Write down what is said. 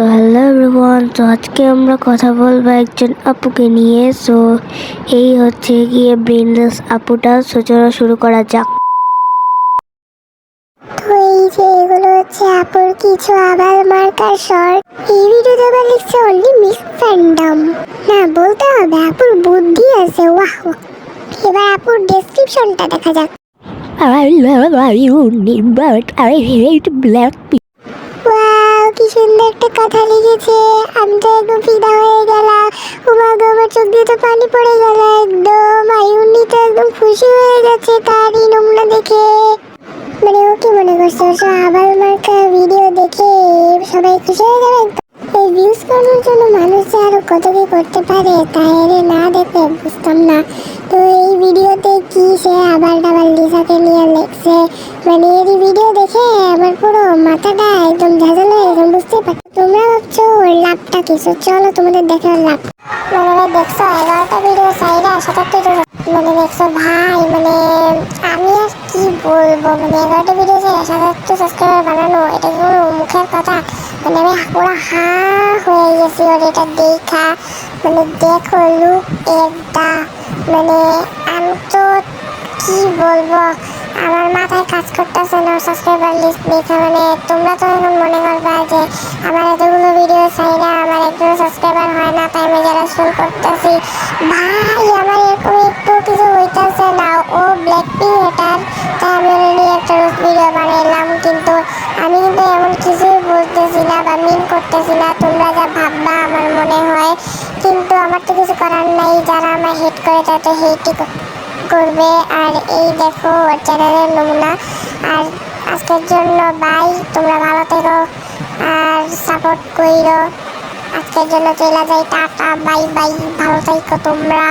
So hello everyone তো আজকে আমরা কথা বলব একজন আপুকে নিয়ে। সো এই হচ্ছে গিয়ে ব্রেনলেস আপুটা। সো চলো শুরু করা যাক। তো এই যে এগুলো হচ্ছে আপুর কিছু আবার মার্কার শর্ট এই ভিডিওতে আবার লিখছে অনলি মিস ফ্যান্ডম না বলতে হবে আপুর বুদ্ধি আছে। ওয়াহ এবার আপুর ডেসক্রিপশনটা দেখা যাক। I love you, but I hate black people. কি সুন্দর একটা কথা লিখেছে। আমি তো একদম ফিদা হয়ে গেলাম। উমা গো, আমার চোখ দিয়ে তো পানি পড়ে গেল একদম। আয়ুনি তো একদম খুশি হয়ে গেছে তার এই নমুনা দেখে। মানে ও কি মনে করছে? ও আবার মার্কা ভিডিও দেখে সবাই খুশি হয়ে যাবে এই ভিউজ করানোর জন্য মানুষ যে আরও কত কি করতে পারে তাই না দেখে বুঝতাম না। তো এই ভিডিওতে কি আবার ডাবার লিসাকে নিয়ে লেখছে। মানে এই ভিডিও দেখে আমার পুরো মাথাটা একদম ঝাঁঝালো একদম বুঝতে পারছি। তোমরা ভাবছ ওর লাভটা কিছু চলো তোমাদের দেখে লাভ। মানে দেখছ, এগারোটা ভিডিও সাইডে সাতাত্তর মানে দেখছ, ভাই মানে আমি আর কি বলব? মানে এগারোটা ভিডিও সাইডে সাতাত্তর সাবস্ক্রাইবার বানানো, এটা কোনো মুখের কথা? মানে আমি পুরো হা হয়ে গেছি ওর এটা দেখা। মানে দেখো লুক একটা মানে আমি তো কি বলব? আমার মাথায় কাজ করতেছে না সাবস্ক্রাইবার লিস্ট দেখে মানে তোমরা তো এখন মনে করবা যে আমার এতগুলো ভিডিও চাইলে আমার একজন সাবস্ক্রাইবার হয় না, তাই আমি যারা শুরু করতেছি, ভাই, আমার এরকম একটু কিছু হইতেছে না, ও ব্ল্যাক পিঙ্ক এটার তাই আমি নিয়ে একটা ভিডিও বানাইলাম, কিন্তু আমি কিন্তু এমন কিছুই বলতেছি না বা মিন করতেছি না, তোমরা যা ভাববা আমার মনে হয়, কিন্তু আমার তো কিছু করার নাই, যারা আমার হেট করে তারা তো হেটই করবে। আর এই দেখো ওর চ্যানেলের নমুনা। আর আজকের জন্য বাই তোমরা ভালো থেকো। আর সাপোর্ট কইরো। আজকের জন্য চলে যাই, টাটা। বাই বাই ভালো থাকো তোমরা।